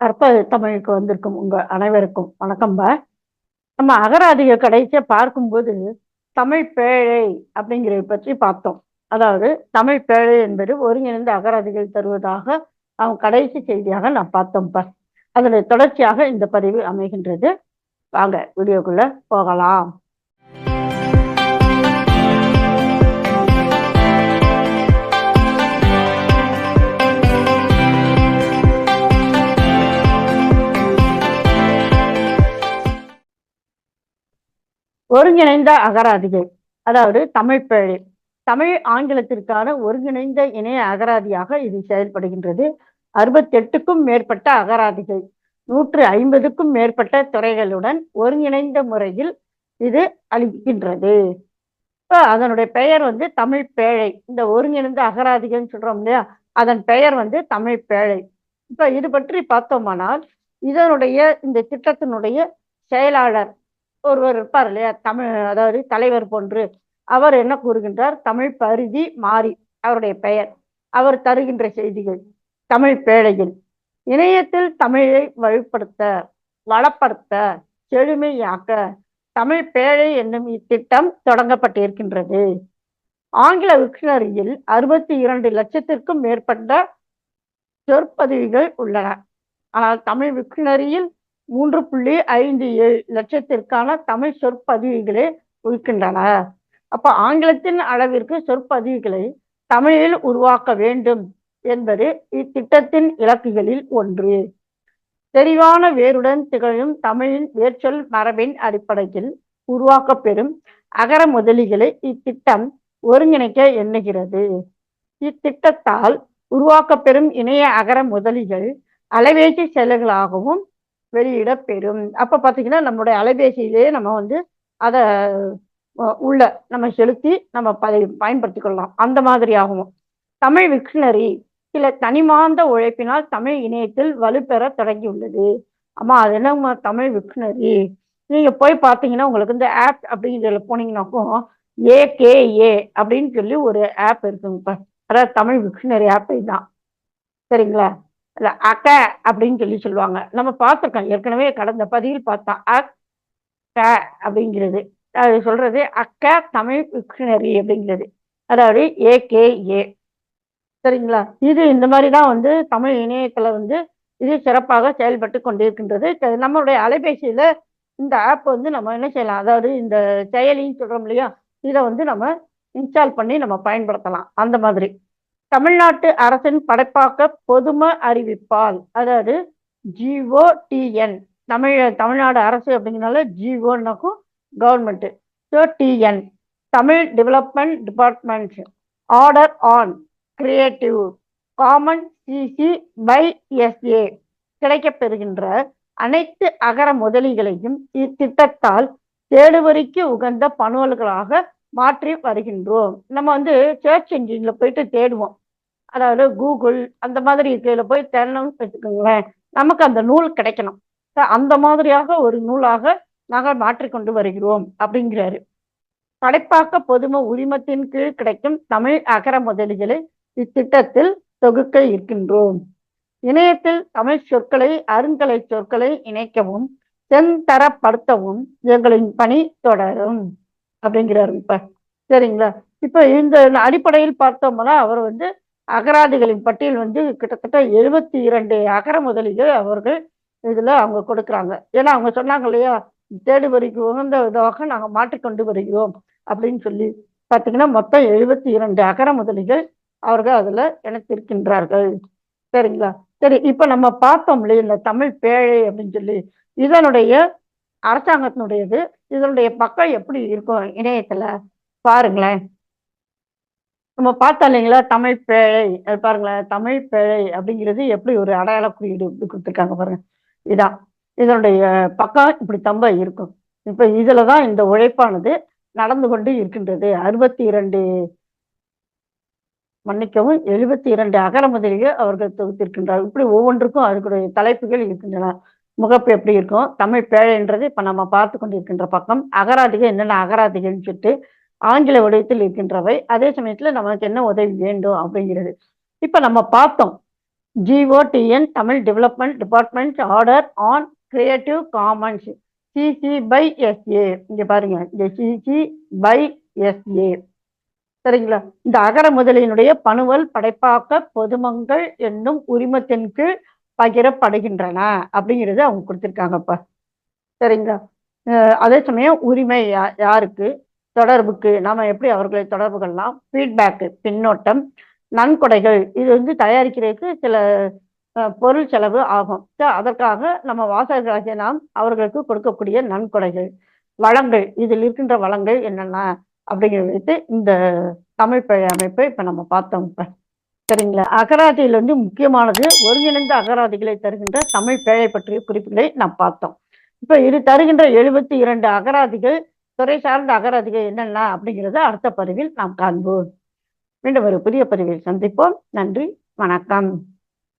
கற்ப தமிழுக்கு வந்திருக்கும் உங்க அனைவருக்கும் வணக்கம்ப நம்ம அகராதிக கடைசியா பார்க்கும்போது தமிழ் பேழை அப்படிங்கிறத பற்றி பார்த்தோம். அதாவது தமிழ் பேழை என்பது ஒருங்கிணைந்த அகராதிகள் தருவதாக அவன் கடைசி செய்தியாக நான் பார்த்தோம்ப்பா அதனுடைய தொடர்ச்சியாக இந்த பதிவு அமைகின்றது. வாங்க வீடியோக்குள்ள போகலாம். ஒருங்கிணைந்த அகராதிகள். அதாவது தமிழ் பேழை. தமிழ் ஆங்கிலத்திற்கான ஒருங்கிணைந்த இணைய அகராதியாக இது செயல்படுகின்றது. அறுபத்தெட்டுக்கும் மேற்பட்ட அகராதிகள். நூற்று ஐம்பதுக்கும் மேற்பட்ட துறைகளுடன் ஒருங்கிணைந்த முறையில் இது அளிக்கின்றது. இப்போ அதனுடைய பெயர் வந்து தமிழ் பேழை. இந்த ஒருங்கிணைந்த அகராதிகள்னு சொல்றோம் இல்லையா? அதன் பெயர் வந்து தமிழ் பேழை. இப்போ இது பற்றி பார்த்தோமானால் இதனுடைய இந்த திட்டத்தினுடைய செயலாளர் ஒருவர் இருப்பார் இல்லையா? தமிழ் அதாவது தலைவர் போன்று. அவர் என்ன கூறுகின்றார்? தமிழ் பரிதி மாறி அவருடைய பெயர். அவர் தருகின்ற செய்திகள் தமிழ் பேழையில். இணையத்தில் தமிழை வலுப்படுத்த வளப்படுத்த செழுமையாக்க தமிழ் பேழை என்னும் இத்திட்டம் தொடங்கப்பட்டிருக்கின்றது. ஆங்கில விக்ஷனரியில் அறுபத்தி இரண்டு லட்சத்திற்கும் மேற்பட்ட சொற்பதிவுகள் உள்ளன. ஆனால் தமிழ் விக்ஷனரியில் மூன்று புள்ளி ஐந்து ஏழு லட்சத்திற்கான தமிழ் சொற்பதிவுகளை உயிர்க்கின்றன அப்ப ஆங்கிலத்தின் அளவிற்கு சொற்பதிவுகளை தமிழில் உருவாக்க வேண்டும் என்பது இத்திட்டத்தின் இலக்குகளில் ஒன்று. தெளிவான வேருடன் திகழும் தமிழின் வேர்ச்சொல் மரபின் அடிப்படையில் உருவாக்கப்பெறும் அகர முதலிகளை இத்திட்டம் ஒருங்கிணைக்க எண்ணுகிறது. இத்திட்டத்தால் உருவாக்கப்பெறும் இணைய அகர முதலிகள் அலைபேசி செயல்களாகவும் வெளியிடப்பெறும். அப்ப பாத்தீங்கன்னா நம்மளுடைய அலைபேசியிலேயே நம்ம வந்து அதை உள்ள நம்ம செலுத்தி நம்ம ப பயன்படுத்தி கொள்ளலாம் அந்த மாதிரி ஆகும். தமிழ் விக்ஷனரி சில தனிமாந்த உழைப்பினால் தமிழ் இணையத்தில் வலுப்பெற தொடங்கியுள்ளது. ஆமா அது என்ன தமிழ் விக்ஷனரி? நீங்க போய் பார்த்தீங்கன்னா உங்களுக்கு இந்த ஆப் அப்படிங்கிறதுல போனீங்கன்னாக்கும் ஏகேஏ அப்படின்னு சொல்லி ஒரு ஆப் இருக்குங்கப்பா. அதாவது தமிழ் விக்ஷனரி ஆப் தான் சரிங்களா? அக்க அப்படின்னு சொல்லி சொல்லுவாங்க. நம்ம பார்த்துருக்கோம். ஏற்கனவே கடந்த பதிவில் பார்த்தோம் அக்க அப்படிங்கிறது. அது சொல்றது அக்க தமிழ் விக்ஷனரி அப்படிங்கிறது. அதாவது ஏகேஏ சரிங்களா? இது இந்த மாதிரி தான் வந்து தமிழ் இணையத்தில் வந்து இது சிறப்பாக செயல்பட்டு கொண்டிருக்கின்றது. நம்மளுடைய அலைபேசியில் இந்த ஆப் வந்து நம்ம என்ன செய்யலாம்? அதாவது இந்த செயலின்னு சொல்கிறோம் இல்லையா? இதை வந்து நம்ம இன்ஸ்டால் பண்ணி நம்ம பயன்படுத்தலாம். அந்த மாதிரி. தமிழ்நாட்டு அரசின் படைப்பாக்க பொதும அறிவிப்பால் அதாவது ஜிஓடிஎன் தமிழ் தமிழ்நாடு அரசு அப்படிங்கிறனால ஜிஓன்னாக்கும் government so TN Tamil development department order on creative common CC by SA கிடைக்கப்பெறுகின்ற அனைத்து அகர முதலிகளையும் இத்திட்டத்தால் தேடுவரிக்கு உகந்த பணுவல்களாக மாற்றி வருகின்றோம். நம்ம வந்து சர்ச் இன்ஜின்ல போயிட்டு தேடுவோம். அதாவது கூகுள் அந்த மாதிரி இருக்கிறதுல போய் தேடணும்னு வச்சுக்கோங்களேன் நமக்கு அந்த நூல் கிடைக்கணும். அந்த மாதிரியாக ஒரு நூலாக நாங்கள் மாற்றிக்கொண்டு வருகிறோம் அப்படிங்கிறாரு. படைப்பாக்க பொதும உரிமத்தின் கீழ் கிடைக்கும் தமிழ் அகர முதலிகளை இத்திட்டத்தில் தொகுக்க இருக்கின்றோம். இணையத்தில் தமிழ் சொற்களை அருங்கலை சொற்களை இணைக்கவும் செந்தரப்படுத்தவும் எங்களின் பணி தொடரும். அப்படிங்கிறாரு இப்ப. சரிங்களா? இப்ப இந்த அடிப்படையில் பார்த்தோம்னா அவர் வந்து அகராதிகளின் பட்டியல் வந்து கிட்டத்தட்ட எழுபத்தி இரண்டு அகர முதலிகள் அவர்கள் இதுல அவங்க கொடுக்குறாங்க. ஏன்னா அவங்க சொன்னாங்க இல்லையா தேடுவரிக்கு உகந்த விதமாக நாங்கள் மாற்றிக்கொண்டு வருகிறோம். அப்படின்னு சொல்லி பார்த்தீங்கன்னா மொத்தம் எழுபத்தி இரண்டு அகர முதலிகள் அவர்கள் அதில் இணைத்திருக்கின்றார்கள். சரிங்களா? சரி இப்போ நம்ம பார்த்தோம் இல்லையா இந்த தமிழ் பேழை அப்படின்னு சொல்லி. இதனுடைய அரசாங்கத்தினுடையது இதனுடைய பக்கம் எப்படி இருக்கும் இணையத்துல? பாருங்களேன். நம்ம பார்த்தோம் இல்லைங்களா? தமிழ் பேழை பாருங்களேன். தமிழ் பேழை அப்படிங்கிறது எப்படி ஒரு அடையாள குறியீடு கொடுத்துருக்காங்க பாருங்க. இதான். இதனுடைய பக்கம் இப்படி தம்ப இருக்கும். இப்ப இதுலதான் இந்த உழைப்பானது நடந்து கொண்டு இருக்கின்றது. அறுபத்தி இரண்டு மன்னிக்கவும் எழுபத்தி இரண்டு அகர முதலிகள் அவர்கள் தொகுத்திருக்கின்றார் இப்படி ஒவ்வொன்றுக்கும் அதுக்குடைய தலைப்புகள் இருக்கின்றன. முகப்பு எப்படி இருக்கும்? தமிழ் பேழைன்றது இப்போ நம்ம பார்த்து கொண்டிருக்கின்ற பக்கம். அகராதிகள் என்னென்ன அகராதிகள்னு சொல்லிட்டு ஆங்கில வடிவத்தில் இருக்கின்றவை. அதே சமயத்தில் நமக்கு என்ன உதவி வேண்டும் அப்படிங்கிறது. இப்போ நம்ம பார்த்தோம். GOTN Tamil development department order on creative commons CC by SA இங்கே பாருங்க. இந்த சிசி பை எஸ்ஏ சரிங்களா? இந்த அகர முதலியினுடைய பணுவல் படைப்பாக்க பொதுமங்கள் என்னும் உரிமத்தின் கீழ் பகிரப்படுகின்றன அப்படிங்கிறது அவங்க கொடுத்துருக்காங்கப்பா. சரிங்களா? அதே சமயம் உரிமை யா- யாருக்கு? தொடர்புக்கு. நாம எப்படி அவர்களை தொடர்பு கொள்ளலாம்? ஃபீட்பேக்கு பின்னோட்டம் நன்கொடைகள். இது வந்து தயாரிக்கிறதுக்கு சில பொருள் செலவு ஆகும். அதற்காக நம்ம வாசகர்களாகிய நாம் அவர்களுக்கு கொடுக்கக்கூடிய நன்கொடைகள். வளங்கள். இதில் இருக்கின்ற வளங்கள் என்னென்ன? அப்படிங்கிறது வைத்து இந்த தமிழ் பழைய அமைப்பை இப்போ நம்ம பார்த்தோம் இப்போ சரிங்களா? அகராதியில் வந்து முக்கியமானது ஒருங்கிணைந்த அகராதிகளை தருகின்ற தமிழ் பேழை பற்றிய குறிப்புகளை நாம் பார்த்தோம். இப்ப இது தருகின்ற எழுபத்தி இரண்டு அகராதிகள் துறை சார்ந்த அகராதிகள் என்னென்ன அப்படிங்கிறத அடுத்த பதிவில் நாம் காண்போம். மீண்டும் ஒரு புதிய பதிவில் சந்திப்போம். நன்றி வணக்கம்.